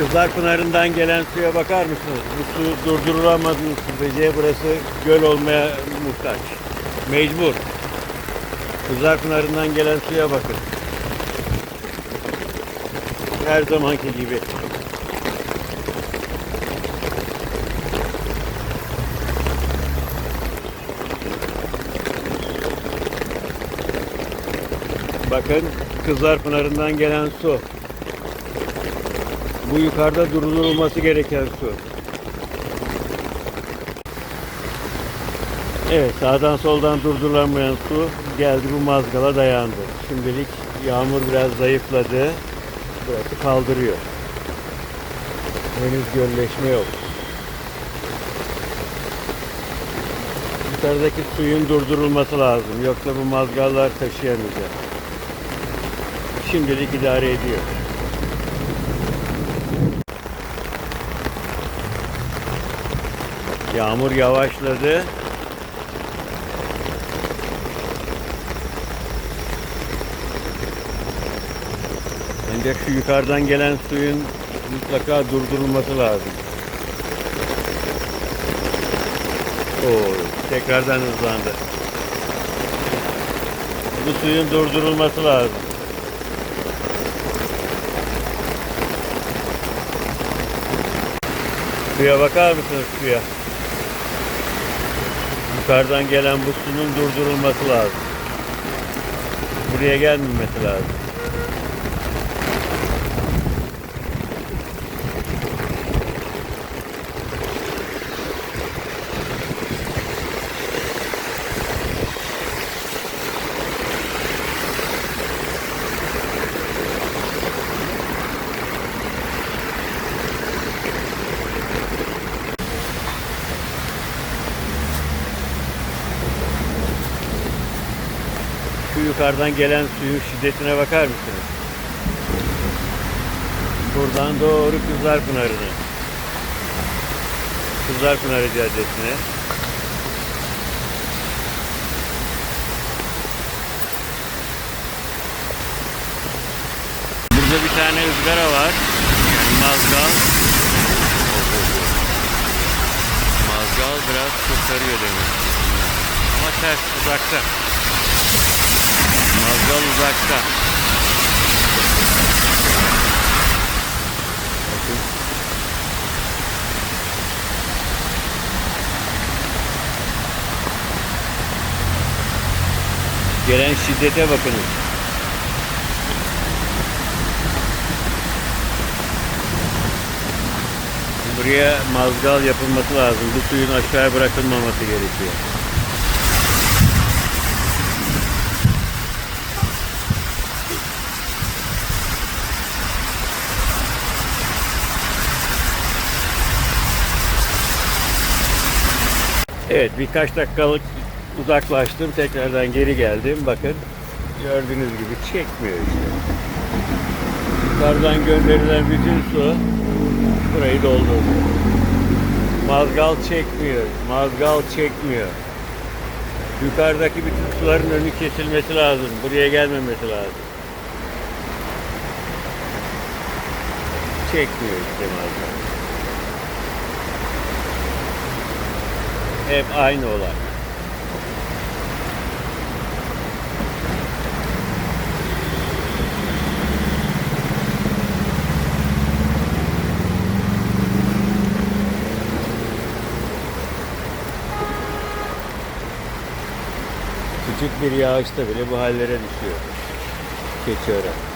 Kızlar Pınarı'ndan gelen suya bakar mısınız? Bu su durdurulamadığını sürece burası göl olmaya muhtaç. Mecbur. Kızlar Pınarı'ndan gelen suya bakın. Her zamanki gibi. Bakın Kızlar Pınarı'ndan gelen su. Bu yukarıda durdurulması gereken su. Evet sağdan soldan durdurulamayan su geldi bu mazgala dayandı. Şimdilik yağmur biraz zayıfladı. Burası kaldırıyor. Henüz gölleşme yok. Yukarıdaki suyun durdurulması lazım. Yoksa bu mazgallar taşıyamayacak. Şimdilik idare ediyor. Yağmur yavaşladı. Ancak şu yukarıdan gelen suyun mutlaka durdurulması lazım. Oo, tekrardan hızlandı. Bu suyun durdurulması lazım. Suya bakar mısınız suya? Yukarıdan gelen bu suyun durdurulması lazım. Buraya gelmemesi lazım. Şu yukarıdan gelen suyun şiddetine bakar mısınız? Buradan doğru Kızlar Pınarı'na. Kızlar Pınarı Caddesi'ne. Burada bir tane ızgara var. Yani mazgal. Mazgal biraz kurtarıyor demek. ki. Ama ters uzakta. Mazgal uzakta. Gelen şiddete bakınız. Buraya mazgal yapılması lazım. Bu suyun aşağıya bırakılmaması gerekiyor. Evet birkaç dakikalık uzaklaştım. Tekrardan geri geldim. Bakın gördüğünüz gibi çekmiyor işte. Yukarıdan gönderilen bütün su burayı doldurdu. Mazgal çekmiyor. Mazgal çekmiyor. Yukarıdaki bütün suların önü kesilmesi lazım. Buraya gelmemesi lazım. Çekmiyor işte mazgal. Hep aynı olay. Küçük bir yağışta bile bu hallere düşüyor. Keçiören.